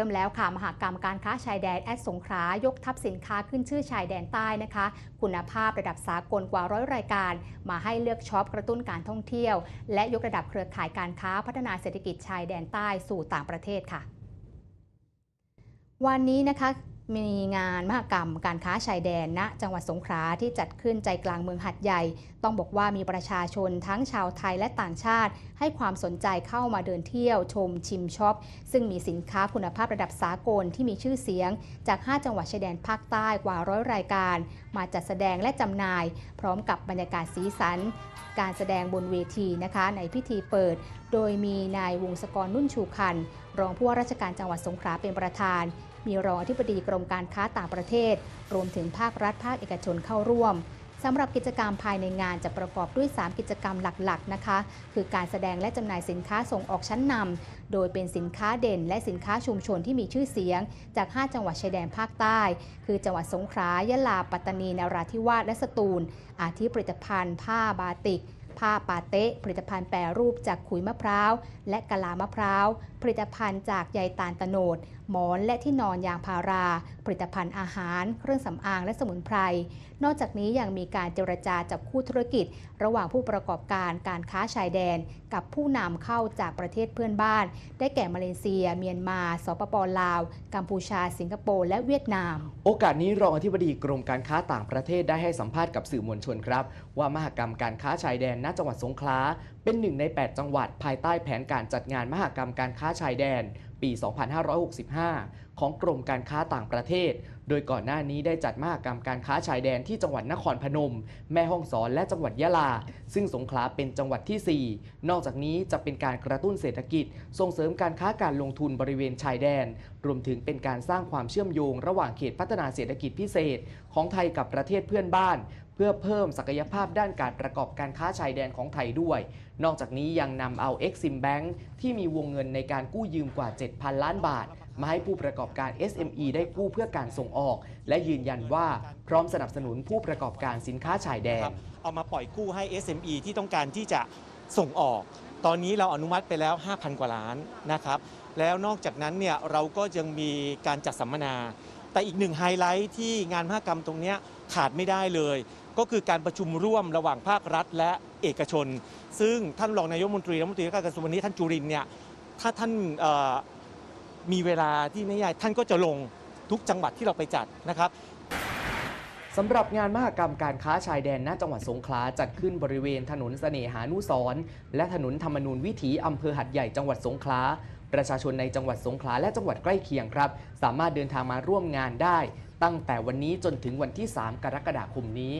ริ่มแล้วค่ะ มหากรรมการค้าชายแดนแอดสงขลายกทัพสินค้าขึ้นชื่อชายแดนใต้นะคะ คุณภาพระดับสากลกว่าร้อยรายการ มาให้เลือกช็อปกระตุ้นการท่องเที่ยว และยกระดับเครือข่ายการค้าพัฒนาเศรษฐกิจชายแดนใต้สู่ต่างประเทศค่ะวันนี้นะคะ มีงานมหกรรมการค้าชายแดนณจังหวัดสงขลาที่จัดขึ้นใจกลางเมืองหัดใหญ่ ต้องบอกว่ามีประชาชนทั้งชาวไทยและต่างชาติ ให้ความสนใจเข้ามาเดินเที่ยวชมชิมช็อป ซึ่งมีสินค้าคุณภาพระดับสากลที่มีชื่อเสียง จาก 5 จังหวัดชายแดนภาคใต้กว่าร้อยรายการ มาจัดแสดงและจำหน่าย พร้อมกับบรรยากาศสีสัน การแสดงบนเวทีนะคะในพิธีเปิด โดยมีนายวงศกรนุ่นชูคันรองผู้ว่าราชการจังหวัดสงขลาเป็นประธาน มีรองอธิบดีกรมการค้าต่างประเทศ รวมถึงภาครัฐภาคเอกชนเข้าร่วมสำหรับกิจกรรมภายในงานจะประกอบด้วย 3 กิจกรรมหลักๆนะคะ คือการแสดงและจำหน่ายสินค้าส่งออกชั้นนำโดยเป็นสินค้าเด่นและสินค้าชุมชนที่มีชื่อเสียง จาก 5 จังหวัดชายแดนภาคใต้ คือจังหวัดสงขลายะลา ปัตตานีนราธิวาสและสตูล อาทิผลิตภัณฑ์ ผ้าบาติก ผ้าปาเตะผลิตภัณฑ์แปรรูปจากขุยมะพร้าว และกะลามะพร้าว ผลิตภัณฑ์จากใยตาลตะโนด หมอนและที่นอนยางพารา ผลิตภัณฑ์อาหาร เครื่องสำอางและสมุนไพร นอกจากนี้ยังมีการเจรจาจับคู่ธุรกิจ ระหว่างผู้ประกอบการการค้าชายแดน กับผู้นำเข้าจากประเทศเพื่อนบ้าน ได้แก่มาเลเซีย เมียนมา สปปลาว กัมพูชา สิงคโปร์ และเวียดนาม โอกาสนี้รองอธิบดีกรมการค้าต่างประเทศได้ให้สัมภาษณ์กับสื่อมวลชนครับ ว่ามหกรรมการค้าชายแดนณจังหวัดสงขลาเป็นหนึ่งใน 8 จังหวัดภายใต้แผนการจัดงานมหกรรมการค้าชายแดน ปี 2565 ของกรมการค้าต่างประเทศ โดยก่อนหน้านี้ได้จัดมหกรรมการค้าชายแดนที่จังหวัดนครพนม แม่ฮ่องสอนและจังหวัดยะลา ซึ่งสงขลาเป็นจังหวัดที่ 4 นอกจากนี้จะเป็นการกระตุ้นเศรษฐกิจ ส่งเสริมการค้าการลงทุนบริเวณชายแดน รวมถึงเป็นการสร้างความเชื่อมโยง ระหว่างเขตพัฒนาเศรษฐกิจพิเศษ ของไทยกับประเทศเพื่อนบ้านเพื่อเพิ่มศักยภาพด้านการประกอบการค้าชายแดนของไทยด้วย นอกจากนี้ยังนำเอา Exim Bank ที่มีวงเงินในการกู้ยืมกว่า 7,000 ล้านบาท มาให้ผู้ประกอบการ SME ได้กู้เพื่อการส่งออก และยืนยันว่าพร้อมสนับสนุนผู้ประกอบการสินค้าชายแดนเอามาปล่อยกู้ให้ SME ที่ต้องการที่จะส่งออก ตอนนี้เราอนุมัติไปแล้ว 5,000 กว่าล้านนะครับ แล้วนอกจากนั้นเนี่ยเราก็ยังมีการจัดสัมมนา แต่อีกหนึ่งไฮไลท์ที่งานมหกรรมตรงนี้ขาดไม่ได้เลย ก็คือการประชุมร่วมระหว่างภาครัฐและเอกชน ซึ่งท่านรองนายกมนตรีรัฐมนตรีว่าการกระทรวงวันนี้ท่านจุรินเนี่ยถ้าท่าน มีเวลาที่ไม่ใหญ่ท่านก็จะลงทุกจังหวัดที่เราไปจัดนะครับสำหรับงานมหกรรมการค้าชายแดนณจังหวัดสงขลาจัดขึ้นบริเวณถนนเสน่หานุสรและถนนธรรมนูญวิถีอำเภอหัดใหญ่จังหวัดสงขลาประชาชนในจังหวัดสงขลาและจังหวัดใกล้เคียงครับ สามารถเดินทางมาร่วมงานได้ ตั้งแต่วันนี้จนถึงวันที่ 3 กรกฎาคมนี้